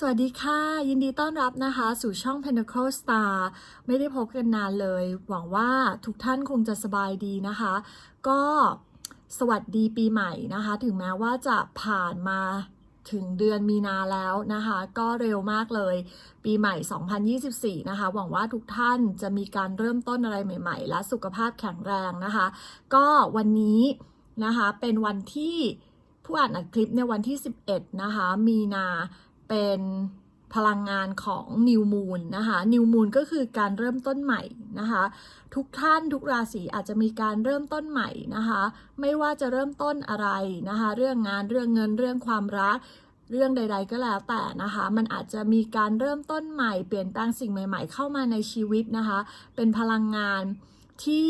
สวัสดีค่ะ ยินดีต้อนรับนะคะ สู่ช่อง Pinnacle Star ไม่ได้พบกันนานเลย หวังว่าทุกท่านคงจะสบายดีนะคะ ก็สวัสดีปีใหม่นะคะ ถึงแม้ว่าจะผ่านมาถึงเดือนมีนาแล้วนะคะ ก็เร็วมากเลย ปีใหม่ 2024 นะคะ หวังว่าทุกท่านจะมีการเริ่มต้นอะไรใหม่ ๆ และสุขภาพแข็งแรงนะคะ ก็วันนี้นะคะเป็นวันที่ผู้อ่านอัดคลิปในวันที่ 11 นะคะ มีนา เป็นพลังงานของนิวมูนนะคะนิวมูนก็คือการเริ่มต้นใหม่นะคะทุกท่านทุกราศีอาจจะมีการเริ่มต้นใหม่นะคะไม่ว่าจะเริ่มต้นอะไรนะคะเรื่องงานเรื่องเงินเรื่องความรักเรื่องใด ๆ ก็แล้วแต่นะคะ มันอาจจะมีการเริ่มต้นใหม่ เปลี่ยนแปลงสิ่งใหม่ๆ เข้ามาในชีวิตนะคะ เป็นพลังงานที่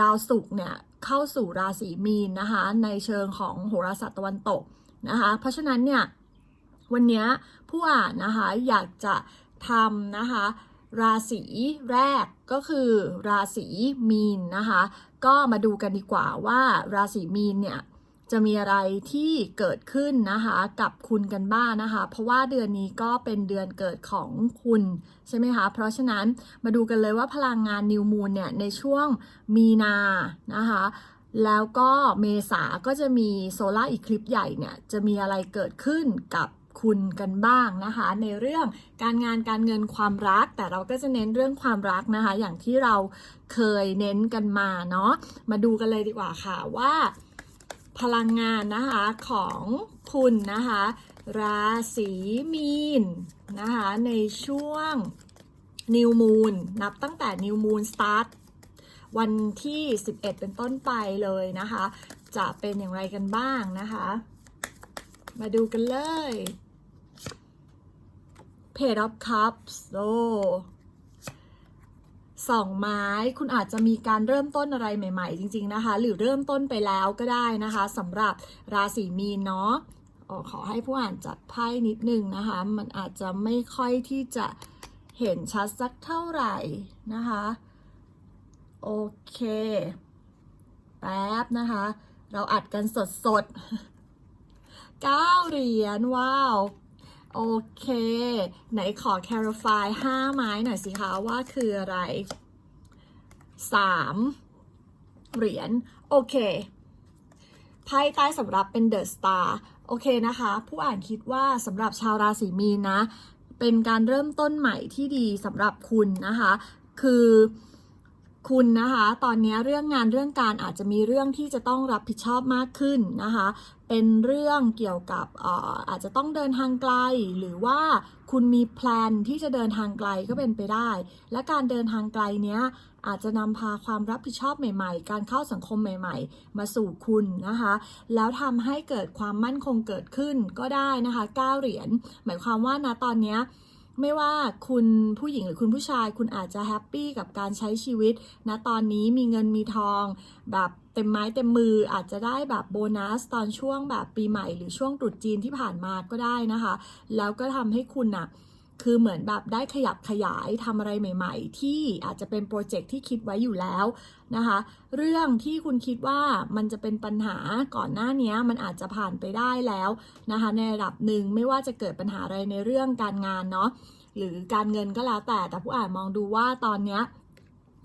ดาวศุกร์เนี่ยเข้าสู่ราศีมีนนะคะ ในเชิงของโหราศาสตร์ตะวันตกนะคะ เพราะฉะนั้นเนี่ย วันนี้ผู้อ่านนะคะ อยากจะทำนะคะ ราศีแรกก็คือราศีมีนนะคะ ก็มาดูกันดีกว่าว่าราศีมีนเนี่ยจะมีอะไรที่เกิดขึ้นนะคะกับคุณกันบ้างนะคะ เพราะว่าเดือนนี้ก็เป็นเดือนเกิดของคุณใช่ไหมคะ เพราะฉะนั้นมาดูกันเลยว่าพลังงานนิวมูนเนี่ยในช่วงมีนานะคะแล้วก็เมษาก็จะมีโซลาร์อีคลิปใหญ่เนี่ยจะมีอะไรเกิดขึ้นกับ คุณกันบ้างนะคะ ในเรื่องการงานการเงินความรัก แต่เราก็จะเน้นเรื่องความรักนะคะ อย่างที่เราเคยเน้นกันมาเนาะมาดูกันเลยดีกว่าค่ะว่า พลังงานนะคะของคุณนะคะ ราศีมีนนะคะในช่วงนิวมูนนับตั้งแต่นิวมูนสตาร์ทวันที่ 11 เป็นต้นไปเลยนะคะ จะเป็นอย่างไรกันบ้างนะคะ มาดูกันเลย Page of Cups โอ้สองไม้คุณอาจจะมีการเริ่มต้นอะไรใหม่ ๆ จริง ๆนะคะ หรือเริ่มต้นไปแล้วก็ได้นะคะสำหรับราศีมีนเนาะขอให้ผู้อ่านจัดไพ่นิดนึงนะคะ มันอาจจะไม่ค่อยที่จะเห็นชัดสักเท่าไหร่นะคะ โอเค แป๊บนะคะ เราอัดกันสดสดๆเก้าเหรียญว้าว โอเค ไหนขอ clarify ห้าไม้หน่อยสิคะว่าคืออะไรสามเหรียญโอเคไพ่ใต้สำหรับเป็น The Star โอเคนะคะ ผู้อ่านคิดว่าสำหรับชาวราศีมีนนะ เป็นการเริ่มต้นใหม่ที่ดีสำหรับคุณนะคะ คือ คุณนะคะ ตอนนี้เรื่องงานเรื่องการอาจจะมีเรื่องที่จะต้องรับผิดชอบมากขึ้นนะคะ เป็นเรื่องเกี่ยวกับเอ่อาจจะต้องเดินทางไกล หรือว่าคุณมีแพลนที่จะเดินทางไกลก็เป็นไปได้ และการเดินทางไกลเนี้ยอาจจะนำพาความรับผิดชอบใหม่ๆ การเข้าสังคมใหม่ๆ มาสู่คุณนะคะ แล้วทำให้เกิดความมั่นคงเกิดขึ้นก็ได้นะคะ 9 เหรียญ หมายความว่านะตอนนี้ ไม่ว่าคุณผู้หญิงหรือคุณผู้ชาย คุณอาจจะแฮปปี้กับการใช้ชีวิตนะตอนนี้มีเงินมีทอง แบบเต็มไม้เต็มมืออาจจะได้แบบโบนัสตอนช่วงแบบปีใหม่ หรือช่วงตรุษจีนที่ผ่านมาก็ได้นะคะ แล้วก็ทำให้คุณอะ คือเหมือนแบบได้ขยับขยายทำอะไรใหม่ ๆ ที่อาจจะเป็นโปรเจกต์ที่คิดไว้อยู่แล้วนะคะ เรื่องที่คุณคิดว่ามันจะเป็นปัญหาก่อนหน้านี้มันอาจจะผ่านไปได้แล้วนะคะในระดับหนึ่งไม่ว่าจะเกิดปัญหาอะไรในเรื่องการงานเนาะหรือการเงินก็แล้วแต่แต่ผู้อ่านมองดูว่าตอนนี้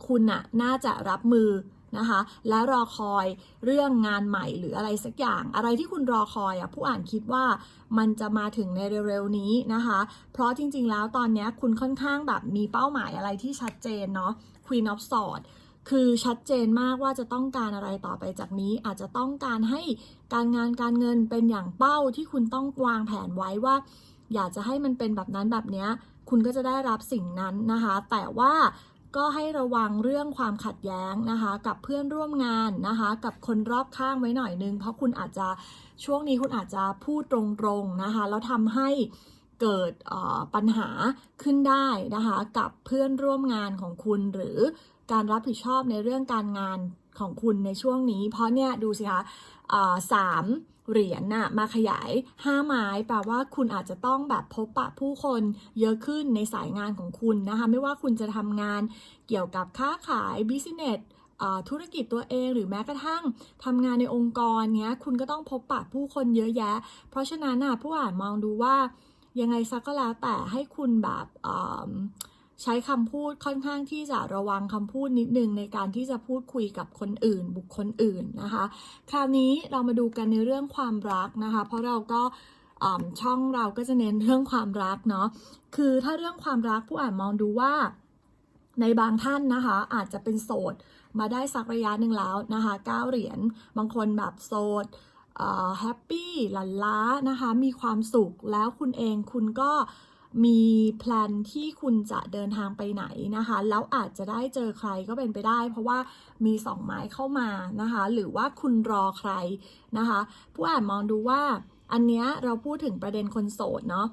คุณน่ะน่าจะรับมือ นะคะ และรอคอยเรื่องงานใหม่หรืออะไรสักอย่าง อะไรที่คุณรอคอยอะผู้อ่านคิดว่ามันจะมาถึงในเร็วๆนี้นะคะ เพราะจริงๆแล้วตอนนี้คุณค่อนข้างแบบมีเป้าหมายอะไรที่ชัดเจนเนาะ Queen of Swords คือชัดเจนมากว่าจะต้องการอะไรต่อไปจากนี้ อาจจะต้องการให้การงานการเงินเป็นอย่างเป้าที่คุณต้องวางแผนไว้ว่า อยากจะให้มันเป็นแบบนั้นแบบเนี้ยคุณก็จะได้รับสิ่งนั้นนะคะ แต่ว่า ก็ให้ระวังเรื่องความขัดแย้งนะคะ กับเพื่อนร่วมงานนะคะ กับคนรอบข้างไว้หน่อยนึง เพราะคุณอาจจะช่วงนี้คุณอาจจะพูดตรงๆนะคะ แล้วทำให้เกิดปัญหาขึ้นได้นะคะ กับเพื่อนร่วมงานของคุณหรือการรับผิดชอบในเรื่องการงานของคุณในช่วงนี้ เพราะเนี่ยดูสิคะสาม เหรียญน่ะมาขยาย 5 ไม้แปลว่าคุณอาจจะต้องแบบพบปะผู้คนเยอะขึ้นในสายงานของคุณนะคะไม่ว่าคุณจะทำงานเกี่ยวกับค้าขายบิสเนสธุรกิจตัวเองหรือแม้กระทั่งทำงานในองค์กรเนี้ยคุณก็ต้องพบปะผู้คนเยอะแยะ เพราะฉะนั้นน่ะผู้อ่านมองดูว่ายังไงซะก็แล้วแต่ให้คุณแบบ ใช้คำพูดค่อนข้างที่จะระวังคำพูดนิดนึงในการที่จะพูดคุยกับคนอื่น บุคคลอื่นนะคะ คราวนี้เรามาดูกันในเรื่องความรักนะคะ เพราะเราก็ช่องเราก็จะเน้นเรื่องความรักเนาะ คือถ้าเรื่องความรักผู้อ่านมองดูว่าในบางท่านนะคะ อาจจะเป็นโสดมาได้สักระยะหนึ่งแล้วนะคะเก้าเหรียญบางคนแบบโสดแฮปปี้หลันล้านะคะ มีความสุขแล้วคุณเองคุณก็ มีแพลนที่คุณจะเดินทางไปไหนนะคะ แล้วอาจจะได้เจอใครก็เป็นไปได้ เพราะว่ามีสองไม้เข้ามานะคะ หรือว่าคุณรอใครนะคะ ผู้อ่านมองดูว่าอันเนี้ยเราพูดถึงประเด็นคนโสดเนาะ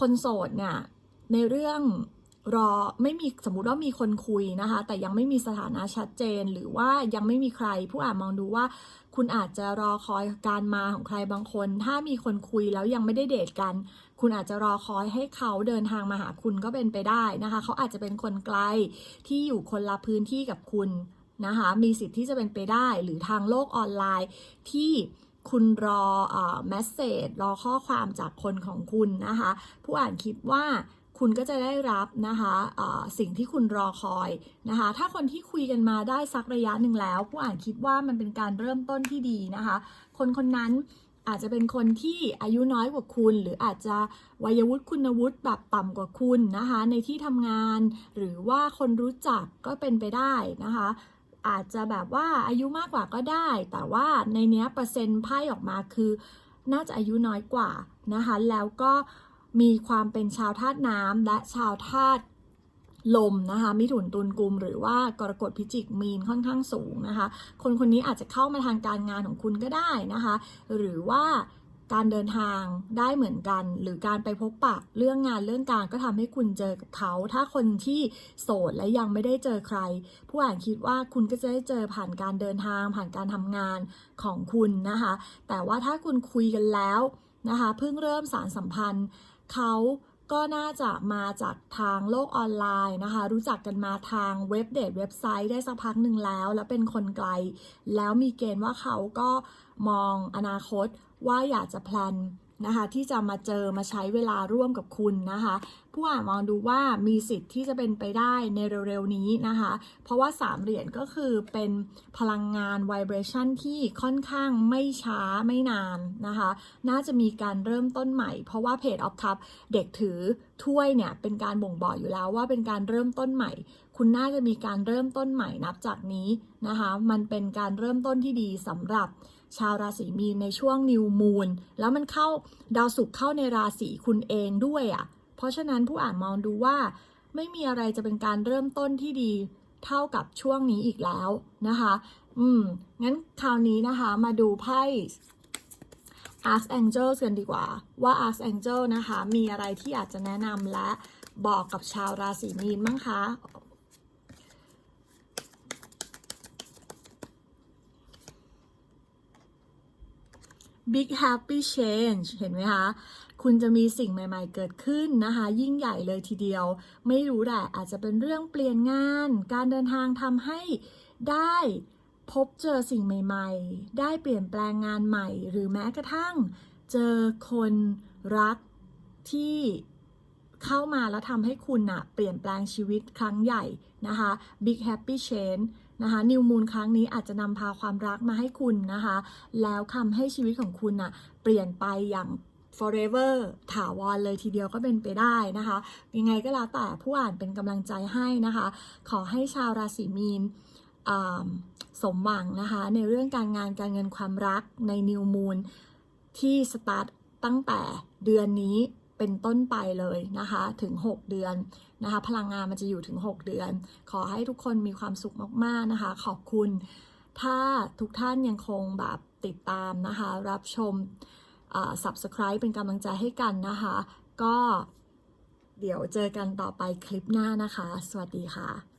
คนโสดเนี่ยในเรื่องรอไม่มีสมมุติว่ามีคนคุยนะคะ แต่ยังไม่มีสถานะชัดเจน หรือว่ายังไม่มีใคร ผู้อ่านมองดูว่า คุณอาจจะรอคอยการมาของใครบางคน ถ้ามีคนคุยแล้วยังไม่ได้เดทกัน คุณอาจจะรอคอยให้เขาเดินทางมาหาคุณก็เป็นไปได้นะคะ เขาอาจจะเป็นคนไกลที่อยู่คนละพื้นที่กับคุณนะคะ มีสิทธิ์ที่จะเป็นไปได้หรือทางโลกออนไลน์ที่คุณรอเอ่อแมสเซจรอข้อความจากคนของคุณนะคะ ผู้อ่านคิดว่าคุณก็จะได้รับนะคะะสิ่งที่คุณรอคอยนะคะ ถ้าคนที่คุยกันมาได้สักระยะหนึ่งแล้ว ผู้อ่านคิดว่ามันเป็นการเริ่มต้นที่ดีนะคะ คนคนนั้น อาจจะเป็นคนที่อายุน้อยกว่าคุณ หรืออาจจะวัยวุฒิคุณวุฒิแบบต่ำกว่าคุณนะคะ ในที่ทำงาน หรือว่าคนรู้จักก็เป็นไปได้นะคะ อาจจะแบบว่าอายุมากกว่าก็ได้ แต่ว่าในเนี้ยเปอร์เซ็นต์ไพ่ออกมาคือ น่าจะอายุน้อยกว่านะคะ แล้วก็มีความเป็นชาวธาตุน้ำและชาวธาตุ ลมนะคะมิถุนตุลกุมหรือว่ากรกฎพิจิกมีนค่อนข้างสูงนะคะ คนคนนี้อาจจะเข้ามาทางการงานของคุณก็ได้นะคะ หรือว่าการเดินทางได้เหมือนกัน หรือการไปพบปะเรื่องงานเรื่องการก็ทำให้คุณเจอกับเขา ถ้าคนที่โสดและยังไม่ได้เจอใคร ผู้อ่านคิดว่าคุณก็จะได้เจอผ่านการเดินทาง ผ่านการทำงานของคุณนะคะ แต่ว่าถ้าคุณคุยกันแล้วนะคะเพิ่งเริ่มสารสัมพันธ์เขา ก็น่าจะมาจากทางโลกออนไลน์นะคะ รู้จักกันมาทางเว็บเดทเว็บไซต์ได้สักพักหนึ่งแล้ว แล้วเป็นคนไกล แล้วมีเกณฑ์ว่าเขาก็มองอนาคตว่าอยากจะแพลน นะคะที่จะมาเจอมาใช้เวลาร่วมกับคุณนะคะผู้อ่านมองดูว่ามีสิทธิ์ที่จะเป็นไปได้ในเร็วๆนี้นะคะ เพราะว่า3เหรียญก็คือเป็นพลังงาน vibration ที่ค่อนข้างไม่ช้าไม่นานนะคะ น่าจะมีการเริ่มต้นใหม่ เพราะว่าเพจ of cup เด็กถือถ้วยเนี่ยเป็นการบ่งบอกอยู่แล้วว่าเป็นการเริ่มต้นใหม่ คุณน่าจะมีการเริ่มต้นใหม่นับจากนี้นะคะ มันเป็นการเริ่มต้นที่ดีสำหรับ ชาวราศีมีนในช่วงนิวมูนแล้วมันเข้าดาวศุกร์เข้าในราศีคุณเองด้วยอะ่ะ เพราะฉะนั้นผู้อ่านมองดูว่า ไม่มีอะไรจะเป็นการเริ่มต้นที่ดีเท่ากับช่วงนี้อีกแล้วนะคะ อืม งั้นคราวนี้นะคะมาดูไพ่ Archangel กันดีกว่า ว่า Archangel นะคะ มีอะไรที่อาจจะแนะนำและบอกกับชาวราศีมีนบ้างคะ Big Happy Change เห็นไหมคะ คุณจะมีสิ่งใหม่ๆเกิดขึ้นนะคะ ยิ่งใหญ่เลยทีเดียว ไม่รู้แหละอาจจะเป็นเรื่องเปลี่ยนงาน การเดินทางทำให้ได้พบเจอสิ่งใหม่ๆ ได้เปลี่ยนแปลงงานใหม่ หรือแม้กระทั่งเจอคนรักที่เข้ามาแล้วทำให้คุณอะเปลี่ยนแปลงชีวิตครั้งใหญ่นะคะ Big Happy Change นะคะนิวมูนครั้งนี้อาจจะนำพาความรักมาให้คุณนะคะ แล้วทำให้ชีวิตของคุณน่ะเปลี่ยนไปอย่าง forever ถาวรเลยทีเดียวก็เป็นไปได้นะคะ ยังไงก็แล้วแต่ผู้อ่านเป็นกำลังใจให้นะคะ ขอให้ชาวราศีมีนสมหวังนะคะ ในเรื่องการงานการเงินความรักในนิวมูนที่สตาร์ทตั้งแต่เดือนนี้ เป็นต้นไปเลยนะคะถึง 6 เดือนนะคะ พลังงานมันจะอยู่ถึง 6 เดือน ขอให้ทุกคนมีความสุขมากๆนะคะ ขอบคุณ ถ้าทุกท่านยังคงแบบติดตามนะคะ รับชมอ่า subscribe เป็นกำลังใจให้กันนะคะ ก็เดี๋ยวเจอกันต่อไปคลิปหน้านะคะ สวัสดีค่ะ